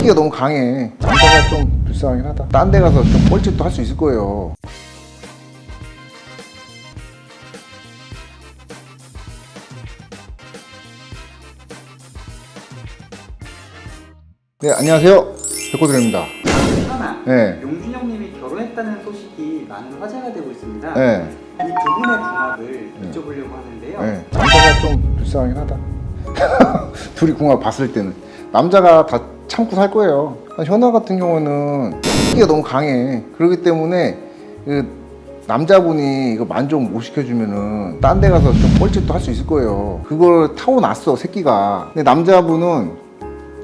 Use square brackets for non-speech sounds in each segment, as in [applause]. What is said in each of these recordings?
끼가 너무 강해. 남자가 좀 불쌍하긴 하다. 딴 데 가서 좀 뻘짓도 할 수 있을 거예요. 네, 안녕하세요. 백호드입니다. 하나, 네. 용준영님이 결혼했다는 소식이 많은 화제가 되고 있습니다. 네. 이 두 분의 궁합을 여쭤보려고 하는데요. 네. 남자가 좀 불쌍하긴 하다. [laughs] 둘이 궁합 봤을 때는 남자가 다 참고 살 거예요. 현아 같은 경우는 끼가 너무 강해. 그렇기 때문에 그 남자분이 이거 만족 못 시켜주면은 딴 데 가서 좀 뻘짓도 할 수 있을 거예요. 그걸 타고났어 새끼가. 근데 남자분은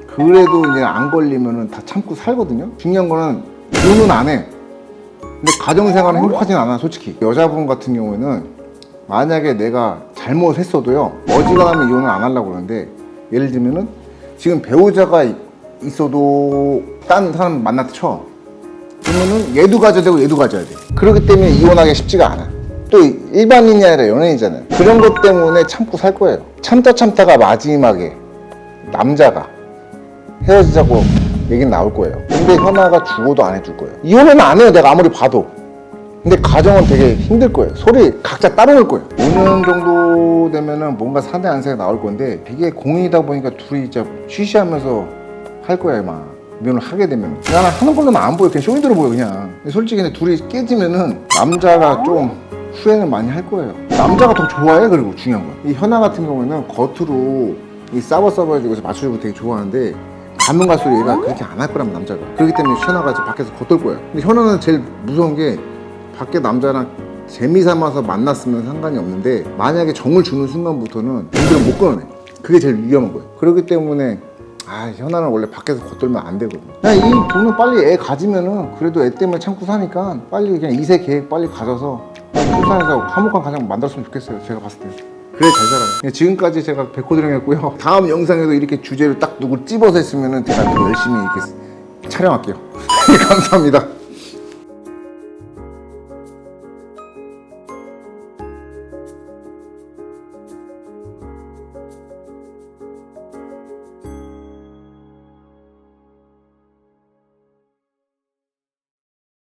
그래도 이제 안 걸리면은 다 참고 살거든요. 중요한 거는 이혼은 안 해. 근데 가정생활은 행복하진 않아, 솔직히. 여자분 같은 경우에는 만약에 내가 잘못했어도요, 어지간하면 이혼을 안 하려고 그러는데, 예를 들면은 지금 배우자가 이- 있어도 딴 사람 만났다 쳐. 그러면은 얘도 가져야 되고 얘도 가져야 돼. 그렇기 때문에 이혼하기 쉽지가 않아. 또 일반인이 아니라 연예인이잖아요. 그런 것 때문에 참고 살 거예요. 참다 참다가 마지막에 남자가 헤어지자고 얘기는 나올 거예요. 근데 현아가 죽어도 안 해줄 거예요. 이혼은 안 해요. 내가 아무리 봐도. 근데 가정은 되게 힘들 거예요. 소리 각자 따로 놀 거예요. 5년 정도 되면은 뭔가 사내 안세가 나올 건데 이게 공이다 보니까 둘이 진짜 쉬쉬하면서 할 거야 아마. 이혼을 하게 되면. 나는 하는 걸로는 안 보여. 그냥 쇼인대로 보여 그냥. 솔직히 근데 둘이 깨지면은 남자가 좀 후회는 많이 할 거예요. 남자가 더 좋아해 그리고 중요한 건이 현아 같은 경우에는 겉으로 이 싸워 싸워가지고 맞추고 되게 좋아하는데 가면 갈수록 얘가 그렇게 안 할 거라면 남자가. 그렇기 때문에 현아가 이제 밖에서 겉돌 거예요 근데 현아는 제일 무서운 게 밖에 남자랑 재미 삼아서 만났으면 상관이 없는데 만약에 정을 주는 순간부터는 애들은 못 끊어내. 그게 제일 위험한 거예요. 그렇기 때문에 아 현아는 원래 밖에서 겉돌면 안 되거든. 그냥 이 돈은 빨리 애 가지면은 그래도 애 때문에 참고 사니까 빨리 그냥 이세 계획 빨리 가져서 출산해서 화목한 가정 만들었으면 좋겠어요 제가 봤을 때 그래 잘 살아요. 그냥 지금까지 제가 백호드령했고요. 다음 영상에도 이렇게 주제를 딱 누구 찝어서 했으면은 제가 더 열심히 이렇게 촬영할게요. [laughs] 감사합니다